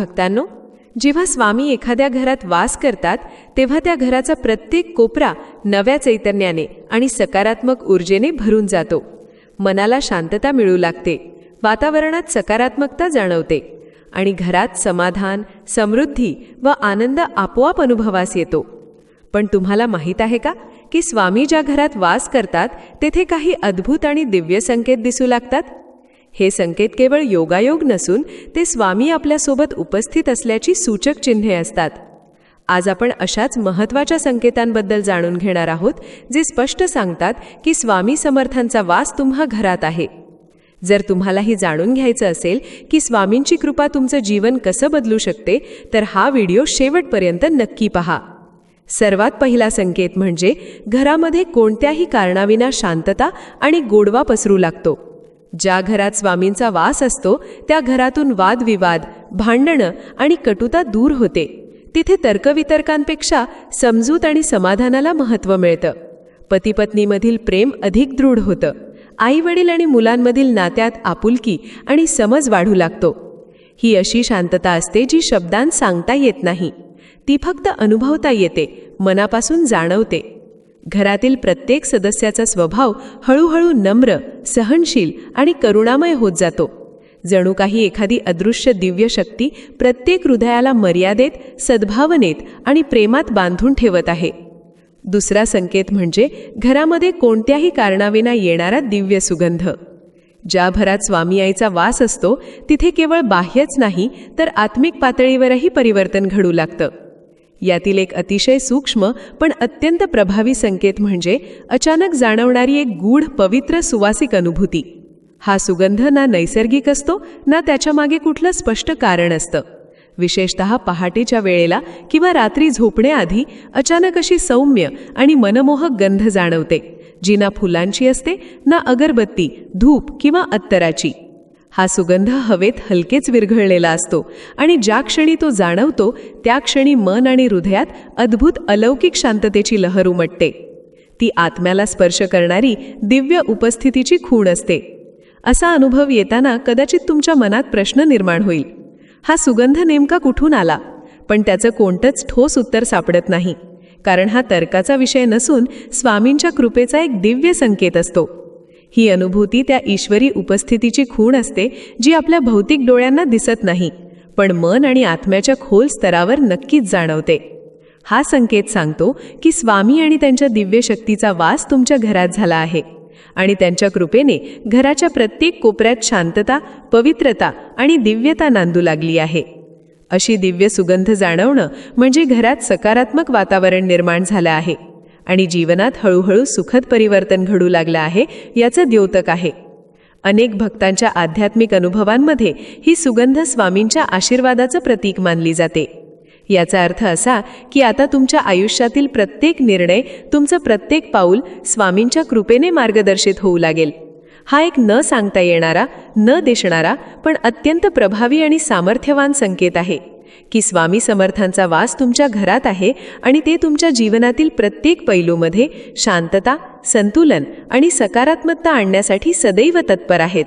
भक्तांनो जेव्हा स्वामी एखाद्या घरात वास करतात तेव्हा त्या घराचा प्रत्येक कोपरा नव्या चैतन्याने आणि सकारात्मक ऊर्जेने भरून जातो. मनाला शांतता मिळू लागते वातावरणात सकारात्मकता जाणवते आणि घरात समाधान समृद्धी व आनंद आपोआप अनुभवास येतो. पण तुम्हाला माहीत आहे का की स्वामी ज्या घरात वास करतात तेथे काही अद्भुत आणि दिव्य संकेत दिसू लागतात? हे संकेत केवळ योगायोग नसून ते स्वामी आपल्यासोबत उपस्थित असल्याची सूचक चिन्हे असतात. आज आपण अशाच महत्त्वाच्या संकेतांबद्दल जाणून घेणार आहोत जे स्पष्ट सांगतात की स्वामी समर्थांचा वास तुम्हा घरात आहे. जर तुम्हालाही जाणून घ्यायचं असेल की स्वामींची कृपा तुमचं जीवन कसं बदलू शकते तर हा व्हिडिओ शेवटपर्यंत नक्की पहा. सर्वात पहिला संकेत म्हणजे घरामध्ये कोणत्याही कारणाविना शांतता आणि गोडवा पसरू लागतो. ज्या घरात स्वामींचा वास असतो त्या घरातून वादविवाद भांडणं आणि कटुता दूर होते. तिथे तर्कवितर्कांपेक्षा समजूत आणि समाधानाला महत्त्व मिळतं. पतीपत्नीमधील प्रेम अधिक दृढ होतं. आई वडील आणि मुलांमधील नात्यात आपुलकी आणि समज वाढू लागतो. ही अशी शांतता असते जी शब्दांत सांगता येत नाही. ती फक्त अनुभवता येते मनापासून जाणवते. घरातील प्रत्येक सदस्याचा स्वभाव हळूहळू नम्र सहनशील आणि करुणामय होत जातो. जणू काही एखादी अदृश्य दिव्य शक्ती प्रत्येक हृदयाला मर्यादेत सद्भावनेत आणि प्रेमात बांधून ठेवत आहे. दुसरा संकेत म्हणजे घरामध्ये कोणत्याही कारणाविना येणारा दिव्य सुगंध. ज्या भरात स्वामी आईचा वास असतो तिथे केवळ बाह्यच नाही तर आत्मिक पातळीवरही परिवर्तन घडू लागतं. यातील एक अतिशय सूक्ष्म पण अत्यंत प्रभावी संकेत म्हणजे अचानक जाणवणारी एक गूढ पवित्र सुवासिक अनुभूती. हा सुगंध ना नैसर्गिक असतो ना त्याच्यामागे कुठलं स्पष्ट कारण असतं. विशेषत पहाटेच्या वेळेला किंवा रात्री झोपण्याआधी अचानक अशी सौम्य आणि मनमोहक गंध जाणवते जी ना फुलांची असते ना अगरबत्ती धूप किंवा अत्तराची. हा सुगंध हवेत हलकेच विरघळलेला असतो आणि ज्या क्षणी तो जाणवतो त्या क्षणी मन आणि हृदयात अद्भुत अलौकिक शांततेची लहर उमटते. ती आत्म्याला स्पर्श करणारी दिव्य उपस्थितीची खूण असते. असा अनुभव येताना कदाचित तुमच्या मनात प्रश्न निर्माण होईल. हा सुगंध नेमका कुठून आला? पण त्याचं कोणतंच ठोस उत्तर सापडत नाही. कारण हा तर्काचा विषय नसून स्वामींच्या कृपेचा एक दिव्य संकेत असतो. ही अनुभूती त्या ईश्वरी उपस्थितीची खूण असते जी आपल्या भौतिक डोळ्यांना दिसत नाही पण मन आणि आत्म्याच्या खोल स्तरावर नक्कीच जाणवते. हा संकेत सांगतो की स्वामी आणि त्यांच्या दिव्य शक्तीचा वास तुमच्या घरात झाला आहे आणि त्यांच्या कृपेने घराच्या प्रत्येक कोपऱ्यात शांतता पवित्रता आणि दिव्यता नांदू लागली आहे. अशी दिव्य सुगंध जाणवणं म्हणजे घरात सकारात्मक वातावरण निर्माण झालं आहे. आणि जीवनात हळूहळू सुखद परिवर्तन घडू लागलं आहे याचं द्योतक आहे. अनेक भक्तांच्या आध्यात्मिक अनुभवांमध्ये ही सुगंध स्वामींच्या आशीर्वादाचं प्रतीक मानली जाते. याचा अर्थ असा की आता तुमच्या आयुष्यातील प्रत्येक निर्णय तुमचं प्रत्येक पाऊल स्वामींच्या कृपेने मार्गदर्शित होऊ लागेल. हा एक न सांगता येणारा न दिसणारा पण अत्यंत प्रभावी आणि सामर्थ्यवान संकेत आहे. की स्वामी समर्थांचा वास तुमच्या घरात आहे आणि ते तुमच्या जीवनातील प्रत्येक पैलूमध्ये शांतता संतुलन आणि सकारात्मकता आणण्यासाठी सदैव तत्पर आहेत.